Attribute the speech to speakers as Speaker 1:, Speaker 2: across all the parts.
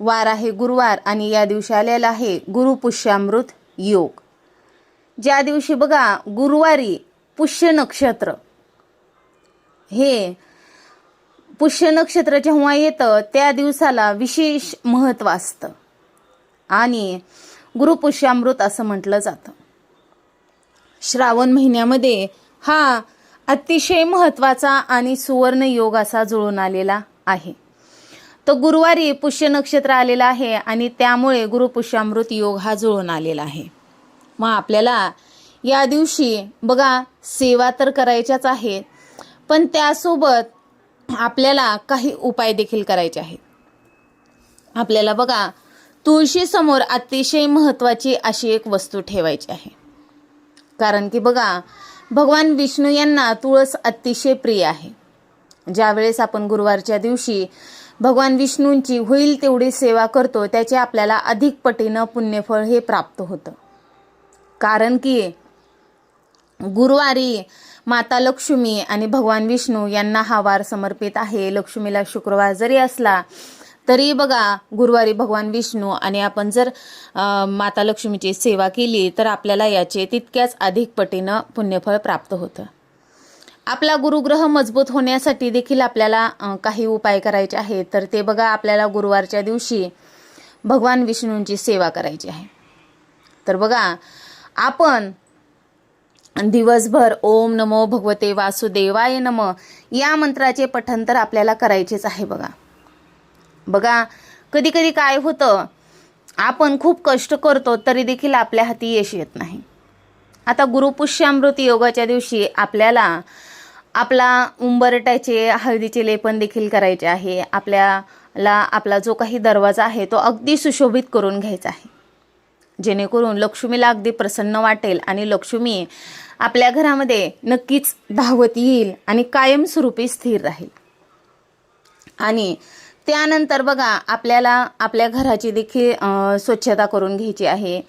Speaker 1: वार आहे गुरुवार आणि या दिवशी आलेला आहे गुरुपुष्यामृत योग. ज्या दिवशी बघा गुरुवारी पुष्य नक्षत्र. हे पुष्य नक्षत्र जेव्हा येतं त्या दिवसाला विशेष महत्त्व असतं. आणि गुरुपुष्यामृत असं म्हटलं जातं. श्रावण महिन्यामध्ये हा अतिशय महत्त्वाचा आणि सुवर्ण योग असा जुळून आलेला आहे. तर गुरुवारी पुष्य नक्षत्र आलेलं आहे आणि त्यामुळे गुरुपुष्यामृत योग हा जुळून आलेला आहे. मग आपल्याला या दिवशी बघा सेवा तर करायच्याच आहेत पण त्यासोबत आपल्याला काही उपाय देखील करायचे आहेत. आपल्याला बघा तुळशीसमोर अतिशय महत्त्वाची अशी एक वस्तू ठेवायची आहे. कारण की बघा भगवान विष्णू यांना तुळस अतिशय प्रिय आहे. ज्यावेळेस आपण गुरुवारच्या दिवशी भगवान विष्णूंची होईल तेवढी सेवा करतो त्याचे आपल्याला अधिक पटीनं पुण्यफळ हे प्राप्त होतं. कारण की गुरुवारी माता लक्ष्मी आणि भगवान विष्णू यांना हा वार समर्पित आहे. लक्ष्मीला शुक्रवार जरी असला तरी बघा गुरुवारी भगवान विष्णू आणि आपण जर माता लक्ष्मीची सेवा केली तर आपल्याला याचे तितक्याच अधिक पटीनं पुण्यफळ प्राप्त होतं. आपला गुरुग्रह मजबूत होण्यासाठी देखील आपल्याला काही उपाय करायचे आहेत. तर ते बघा आपल्याला गुरुवारच्या दिवशी भगवान विष्णूंची सेवा करायची आहे. तर बघा आपण दिवसभर ओम नमो भगवते वासुदेवाय नम या मंत्राचे पठण तर आपल्याला करायचेच आहे बघा. बघा कधी कधी काय होतं आपण खूप कष्ट करतो तरी देखील आपल्या हाती यश येत नाही. आता गुरुपुष्यामृत योगाच्या दिवशी आपल्याला आपला उंबरट्याचे हळदीचे लेपन देखील करायचे आहे. आपल्याला आपला जो काही दरवाजा आहे तो अगदी सुशोभित करून घ्यायचा आहे. जेणेकरून लक्ष्मीला अगदी प्रसन्न वाटेल आणि लक्ष्मी आपल्या घरामध्ये नक्कीच धावत येईल आणि कायमस्वरूपी स्थिर राहील. आणि त्यानंतर बघा आपल्याला आपल्या घराची देखील स्वच्छता करून घ्यायची आहे.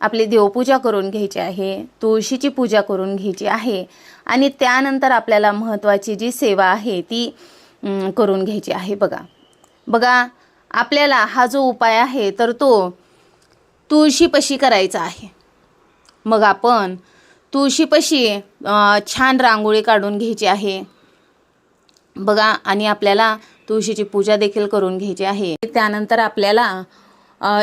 Speaker 1: आपली देवपूजा करून घ्यायची आहे. तुळशीची पूजा करून घ्यायची आहे. आणि त्यानंतर आपल्याला महत्त्वाची जी सेवा आहे ती करून घ्यायची आहे. बघा. बघा आपल्याला हा जो उपाय आहे तर तो तुळशीपशी करायचा आहे. मग आपण तुळशीपशी छान रांगोळी काढून घ्यायची आहे. बघा आणि आपल्याला तुळशीची पूजा देखील करून घ्यायची आहे. त्यानंतर आपल्याला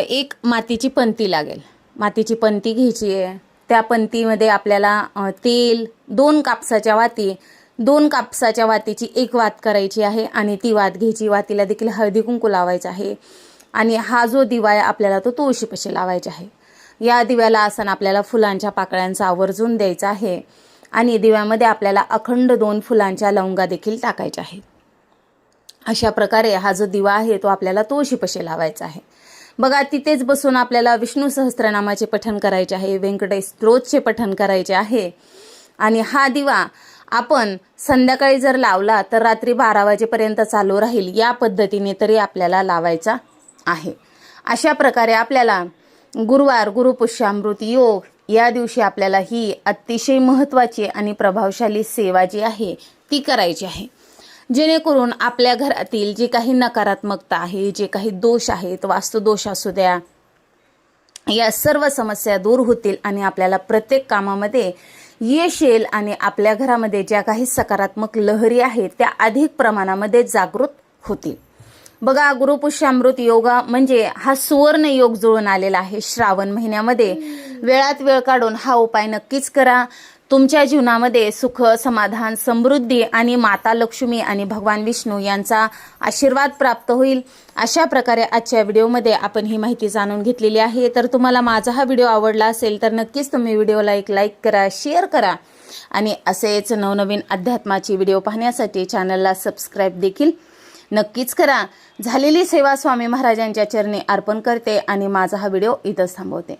Speaker 1: एक मातीची पंती लागेल. मातीची पंती घ्यायची आहे. त्या पंतीमध्ये आपल्याला तेल दोन कापसाच्या वाती दोन कापसाच्या वातीची एक वात करायची आहे आणि ती वात घ्यायची. वातीला देखील हळदी कुंकू लावायचं आहे. आणि हा जो दिवा आहे आपल्याला तो तुळशीपाशी लावायचा आहे. या दिव्याला आसन आपल्याला फुलांच्या पाकळ्यांचा आवर्जून द्यायचा आहे. आणि दिव्यामध्ये आपल्याला अखंड दोन फुलांच्या लवंगा देखील टाकायच्या आहेत. अशा प्रकारे हा जो दिवा आहे तो आपल्याला तुळशीपाशी लावायचा आहे. बघा तिथेच बसून आपल्याला विष्णू सहस्त्रनामाचे पठण करायचे आहे व्यंकटेश स्तोत्रचे पठण करायचे आहे. आणि हा दिवा आपण संध्याकाळी जर लावला तर रात्री बारा वाजेपर्यंत चालू राहील या पद्धतीने तरी आपल्याला लावायचा आहे. अशा प्रकारे आपल्याला गुरुवार गुरुपुष्यामृत योग या दिवशी आपल्याला ही अतिशय महत्त्वाची आणि प्रभावशाली सेवा जी आहे ती करायची आहे. जेणेकरून आपल्या घरातील जी काही नकारात्मकता आहे जे काही दोष आहेत वास्तुदोष असू द्या या सर्व समस्या दूर होतील आणि आपल्याला प्रत्येक कामामध्ये यश येईल आणि आपल्या घरामध्ये ज्या काही सकारात्मक लहरी आहेत त्या अधिक प्रमाणामध्ये जागृत होतील. बघा गुरुपुष्यामृत योगा म्हणजे हा सुवर्ण योग जुळून आलेला आहे. श्रावण महिन्यामध्ये वेळात वेळ काढून हा उपाय नक्कीच करा. तुमच्या जीवनामध्ये सुख समाधान समृद्धी आणि माता लक्ष्मी आणि भगवान विष्णू यांचा आशीर्वाद प्राप्त होईल. अशा प्रकारे आजच्या व्हिडिओमध्ये आपण ही माहिती जाणून घेतलेली आहे. तर तुम्हाला माझा हा व्हिडिओ आवडला असेल तर नक्कीच तुम्ही व्हिडिओला एक लाईक करा शेअर करा. आणि असेच नवनवीन अध्यात्माची व्हिडिओ पाहण्यासाठी चॅनलला सबस्क्राईब देखील नक्कीच करा. झालेली सेवा स्वामी महाराजांच्या चरणी अर्पण करते आणि माझा हा व्हिडिओ इथंच थांबवते.